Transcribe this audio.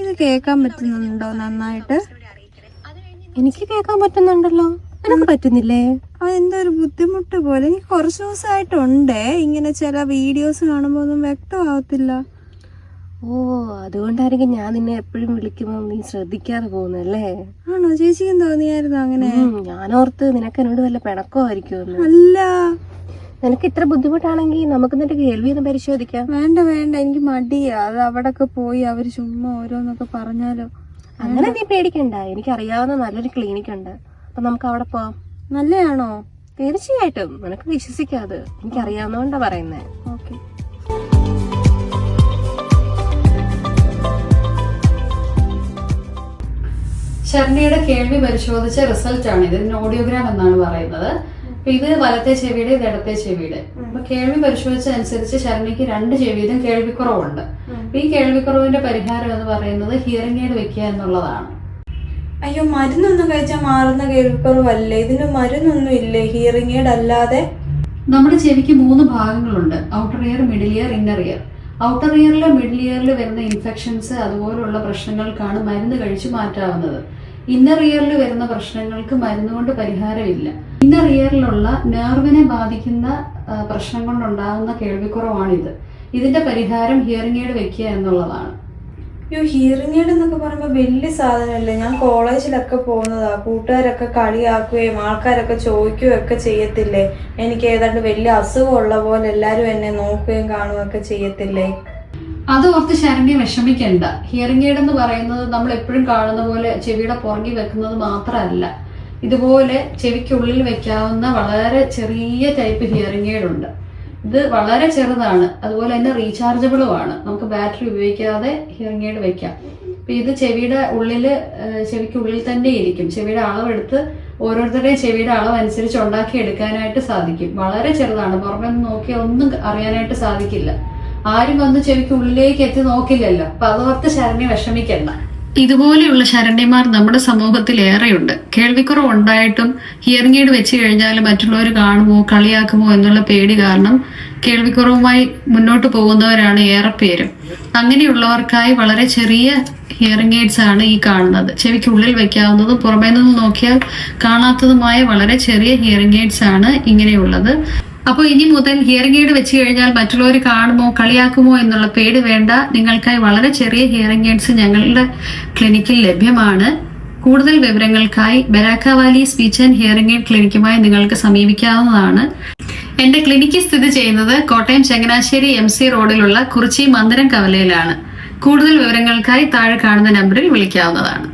ഇത് കേൾക്കാൻ പറ്റുന്നുണ്ടോ നന്നായിട്ട്? എനിക്ക് കേൾക്കാൻ പറ്റുന്നുണ്ടല്ലോ. എനിക്ക് പറ്റുന്നില്ലേ? അതെന്തോ ഒരു ബുദ്ധിമുട്ട് പോലെ. എനിക്ക് കുറച്ച് ദിവസമായിട്ടുണ്ടേ ഇങ്ങനെ ചില വീഡിയോസ് കാണുമ്പോൾ ഒന്നും വ്യക്തമാവത്തില്ല. ഓ അതുകൊണ്ടായിരിക്കും ഞാൻ നിന്നെ എപ്പോഴും വിളിക്കുമ്പോൾ നീ ശ്രദ്ധിക്കാതെ പോകുന്നല്ലേ ആണോ? ചേച്ചിക്കും തോന്നിയായിരുന്നു അങ്ങനെ? ഞാൻ ഞാനോർത്ത് നിനക്ക് എന്നോട് വല്ല പിണക്കമായിരിക്കുമെന്ന്. അല്ല. നിനക്ക് ഇത്ര ബുദ്ധിമുട്ടാണെങ്കിൽ നമുക്ക് നിന്റെ കേൾവി ഒന്ന് പരിശോധിക്കാം. വേണ്ട വേണ്ട. എനിക്ക് മടിയാ. അത് അവിടൊക്കെ പോയി അവർ ചുമ്മാ ഓരോന്നൊക്കെ പറഞ്ഞാലോ. അങ്ങനെ നീ പേടിക്കണ്ട. എനിക്കറിയാവുന്ന നല്ലൊരു ക്ലിനിക് ഉണ്ട്. അപ്പൊ നമുക്ക് അവിടെ പോവാം. നല്ലയാണോ തീർച്ചയായിട്ടും. നിനക്ക് വിശ്വസിക്കാതെ. എനിക്ക് പറയുന്നത് പറയുന്നേ. ഓക്കെ. ശർണിയുടെ കേൾവി പരിശോധിച്ച റിസൾട്ടാണ് ഇത് ഇതിന് ഓഡിയോഗ്രാം എന്നാണ് പറയുന്നത്. അപ്പൊ ഇത് വലത്തെ ചെവിയുടെ ഇത് ഇടത്തെ ചെവിയുടെ. അപ്പൊ കേൾവി പരിശോധിച്ചതനുസരിച്ച് ശരണിക്ക് രണ്ട് ചെവിയിലും കേൾവിക്കുറവുണ്ട്. അപ്പൊ ഈ കേൾവിക്കുറവിന്റെ പരിഹാരം എന്ന് പറയുന്നത് ഹിയറിംഗ് എയ്ഡ് വെക്കുക എന്നുള്ളതാണ്. അയ്യോ മരുന്നൊന്നും കഴിച്ചാൽ മാറുന്ന കേൾവിക്കുറവല്ലേ? ഇതിന് മരുന്നൊന്നും ഇല്ലേ? ഹിയറിംഗ് എയ്ഡ് അല്ലാതെ? നമ്മുടെ ചെവിക്ക് മൂന്ന് ഭാഗങ്ങളുണ്ട്. Outer ear middle ear inner ear outer ഇയറിലും middle ഇയറിൽ വരുന്ന ഇൻഫെക്ഷൻസ് അതുപോലുള്ള പ്രശ്നങ്ങൾക്കാണ് മരുന്ന് കഴിച്ചു മാറ്റാവുന്നത്. ഇന്നർ ഇയറിൽ വരുന്ന പ്രശ്നങ്ങൾക്ക് മരുന്ന് കൊണ്ട് പരിഹാരമില്ല ഇന്നർ ഇയറിലുള്ള നെർവിനെ ബാധിക്കുന്ന പ്രശ്നം കൊണ്ടുണ്ടാകുന്ന കേൾവിക്കുറവാണിത്. ഇതിന്റെ പരിഹാരം ഹിയറിംഗ് എയ്ഡ് വെക്കുക എന്നുള്ളതാണ്. അയ്യോ ഹിയറിംഗ് എയ്ഡ് എന്നൊക്കെ പറയുമ്പോൾ വലിയ സാധനമല്ലേ ഞാൻ കോളേജിലൊക്കെ പോകുന്നതാ. കൂട്ടുകാരൊക്കെ കളിയാക്കുകയും ആൾക്കാരൊക്കെ ചോദിക്കുകയും ഒക്കെ ചെയ്യത്തില്ലേ? എനിക്ക് ഏതാണ്ട് വലിയ അസുഖമുള്ള പോലെ എല്ലാവരും എന്നെ നോക്കുകയും കാണുകയൊക്കെ ചെയ്യത്തില്ലേ? അത് ഓർത്ത് ശരണ്യ വിഷമിക്കണ്ട. ഹിയറിംഗ് എയ്ഡ് എന്ന് പറയുന്നത് നമ്മൾ എപ്പോഴും കാണുന്ന പോലെ ചെവിയുടെ പുറകിൽ വെക്കുന്നത് മാത്രമല്ല. ഇതുപോലെ ചെവിക്കുള്ളിൽ വെക്കാവുന്ന വളരെ ചെറിയ ടൈപ്പ് ഹിയറിംഗ് എയ്ഡ് ഉണ്ട്. ഇത് വളരെ ചെറുതാണ്. അതുപോലെ തന്നെ റീചാർജബിളും ആണ് നമുക്ക് ബാറ്ററി ഉപയോഗിക്കാതെ ഹിയറിംഗ് എയ്ഡ് വെക്കാം. അപ്പൊ ഇത് ചെവിയുടെ ഉള്ളിൽ ചെവിക്കുള്ളിൽ തന്നെ ഇരിക്കും. ചെവിയുടെ അളവെടുത്ത് ഓരോരുത്തരുടെയും ചെവിയുടെ അളവ് അനുസരിച്ച് ഉണ്ടാക്കി എടുക്കാനായിട്ട് സാധിക്കും. വളരെ ചെറുതാണ്. പുറമെ നോക്കിയാൽ ഒന്നും അറിയാനായിട്ട് സാധിക്കില്ല. ആരും വന്ന് ചെവിക്ക് ഉള്ളിലേക്ക് എത്തി നോക്കില്ലല്ലോ. അപ്പൊ അതോർത്ത് ശരണ്യ വിഷമിക്കണ്ട. ഇതുപോലെയുള്ള ശരണ്യമാർ നമ്മുടെ സമൂഹത്തിൽ ഏറെയുണ്ട്. കേൾവിക്കുറവ് ഉണ്ടായിട്ടും ഹിയറിംഗ് എയ്ഡ് വെച്ച് കഴിഞ്ഞാൽ മറ്റുള്ളവർ കാണുമോ കളിയാക്കുമോ എന്നുള്ള പേടി കാരണം കേൾവിക്കുറവുമായി മുന്നോട്ട് പോകുന്നവരാണ് ഏറെ പേരും. അങ്ങനെയുള്ളവർക്കായി വളരെ ചെറിയ ഹിയറിംഗ് എയ്ഡ്സ് ആണ് ഈ കാണുന്നത്. ചെവിക്കുള്ളിൽ വെക്കാവുന്നതും പുറമേ നിന്ന് നോക്കിയാൽ കാണാത്തതുമായ വളരെ ചെറിയ ഹിയറിംഗ് എയ്ഡ്സ് ആണ് ഇങ്ങനെയുള്ളത്. അപ്പോൾ ഇനി മുതൽ ഹിയറിംഗ് എയ്ഡ് വെച്ച് കഴിഞ്ഞാൽ മറ്റുള്ളവർ കാണുമോ കളിയാക്കുമോ എന്നുള്ള പേടി വേണ്ട. നിങ്ങൾക്കായി വളരെ ചെറിയ ഹിയറിംഗ് എയ്ഡ്സ് ഞങ്ങളുടെ ക്ലിനിക്കിൽ ലഭ്യമാണ്. കൂടുതൽ വിവരങ്ങൾക്കായി Barak valley speech and hearing aid ക്ലിനിക്കുമായി നിങ്ങൾക്ക് സമീപിക്കാവുന്നതാണ്. എന്റെ ക്ലിനിക്ക് സ്ഥിതി ചെയ്യുന്നത് കോട്ടയം ചങ്ങനാശ്ശേരി എം സി റോഡിലുള്ള കുറിച്ചി മന്ദിരം കവലയിലാണ്. കൂടുതൽ വിവരങ്ങൾക്കായി താഴെ കാണുന്ന നമ്പറിൽ വിളിക്കാവുന്നതാണ്.